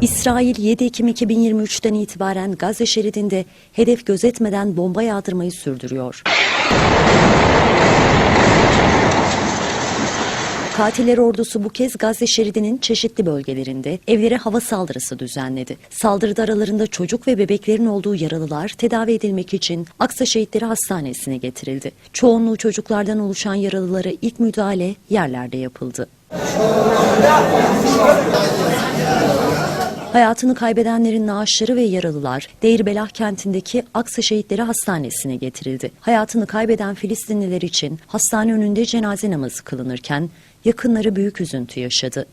İsrail 7 Ekim 2023'ten itibaren Gazze şeridinde hedef gözetmeden bomba yağdırmayı sürdürüyor. Katiller ordusu bu kez Gazze şeridinin çeşitli bölgelerinde evlere hava saldırısı düzenledi. Saldırıda aralarında çocuk ve bebeklerin olduğu yaralılar tedavi edilmek için Aksa Şehitleri Hastanesi'ne getirildi. Çoğunluğu çocuklardan oluşan yaralılara ilk müdahale yerlerde yapıldı. Hayatını kaybedenlerin naaşları ve yaralılar Deirbelah kentindeki Aksa Şehitleri Hastanesi'ne getirildi. Hayatını kaybeden Filistinliler için hastane önünde cenaze namazı kılınırken yakınları büyük üzüntü yaşadı.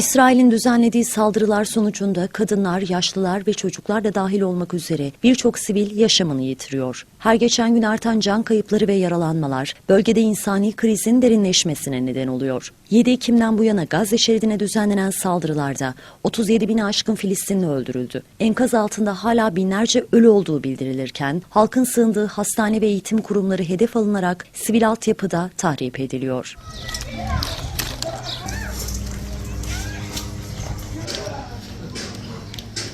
İsrail'in düzenlediği saldırılar sonucunda kadınlar, yaşlılar ve çocuklar da dahil olmak üzere birçok sivil yaşamını yitiriyor. Her geçen gün artan can kayıpları ve yaralanmalar bölgede insani krizin derinleşmesine neden oluyor. 7 Ekim'den bu yana Gazze şeridine düzenlenen saldırılarda 37 bin aşkın Filistinli öldürüldü. Enkaz altında hala binlerce ölü olduğu bildirilirken halkın sığındığı hastane ve eğitim kurumları hedef alınarak sivil altyapıda tahrip ediliyor.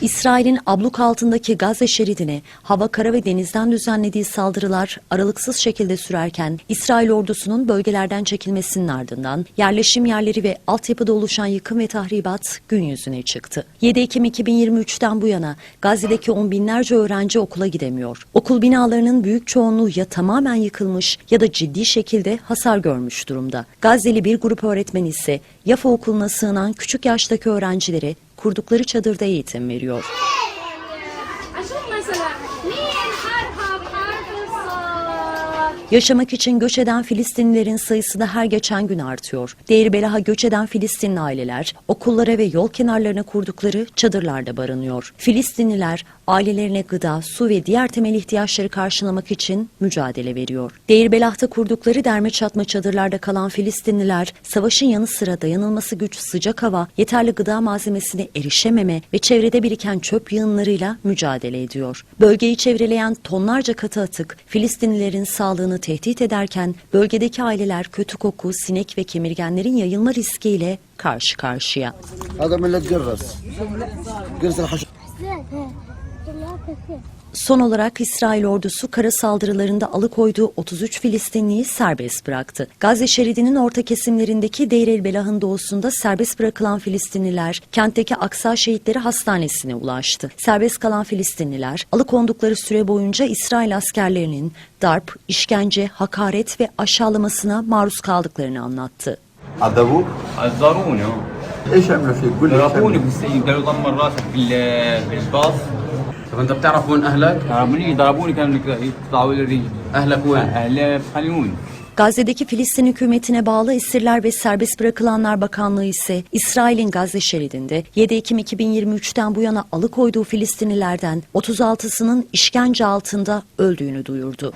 İsrail'in abluk altındaki Gazze şeridine hava, kara ve denizden düzenlediği saldırılar aralıksız şekilde sürerken İsrail ordusunun bölgelerden çekilmesinin ardından yerleşim yerleri ve altyapıda oluşan yıkım ve tahribat gün yüzüne çıktı. 7 Ekim 2023'ten bu yana Gazze'deki on binlerce öğrenci okula gidemiyor. Okul binalarının büyük çoğunluğu ya tamamen yıkılmış ya da ciddi şekilde hasar görmüş durumda. Gazze'li bir grup öğretmen ise Yafa okuluna sığınan küçük yaştaki öğrencilere kurdukları çadırda eğitim veriyor. Yaşamak için göç eden Filistinlilerin sayısı da her geçen gün artıyor. Deir göç eden Filistinli aileler okullara ve yol kenarlarına kurdukları çadırlarda barınıyor. Filistinliler ailelerine gıda, su ve diğer temel ihtiyaçları karşılamak için mücadele veriyor. Deir kurdukları derme çatma çadırlarda kalan Filistinliler savaşın yanı sıra dayanılması güç sıcak hava, yeterli gıda malzemesine erişememe ve çevrede biriken çöp yığınlarıyla mücadele ediyor. Bölgeyi çevreleyen tonlarca katı atık Filistinlilerin sağlığını tehdit ederken bölgedeki aileler kötü koku, sinek ve kemirgenlerin yayılma riskiyle karşı karşıya. هذا ملة قرص قرص الحشرة Son olarak İsrail ordusu kara saldırılarında alıkoyduğu 33 Filistinliyi serbest bıraktı. Gazze şeridinin orta kesimlerindeki Deir el Belah'ın doğusunda serbest bırakılan Filistinliler kentteki Aksa Şehitleri Hastanesi'ne ulaştı. Serbest kalan Filistinliler alıkondukları süre boyunca İsrail askerlerinin darp, işkence, hakaret ve aşağılamasına maruz kaldıklarını anlattı. عذبوك؟ عذروني اه ايش عملوا فيك؟ قول لي إيش ضربوني عملوا؟ في السجن قالوا دمر راسك في ال- في الباص طب انت بتعرف وين اهلك؟ ضربوني ضربوني كانوا يقطعوا لي الرجل اهلك وين؟ اهلي في خليوني Gazze'deki Filistin hükümetine bağlı esirler ve serbest bırakılanlar bakanlığı ise İsrail'in Gazze şeridinde 7 Ekim 2023'ten bu yana alıkoyduğu Filistinlilerden 36'sının işkence altında öldüğünü duyurdu.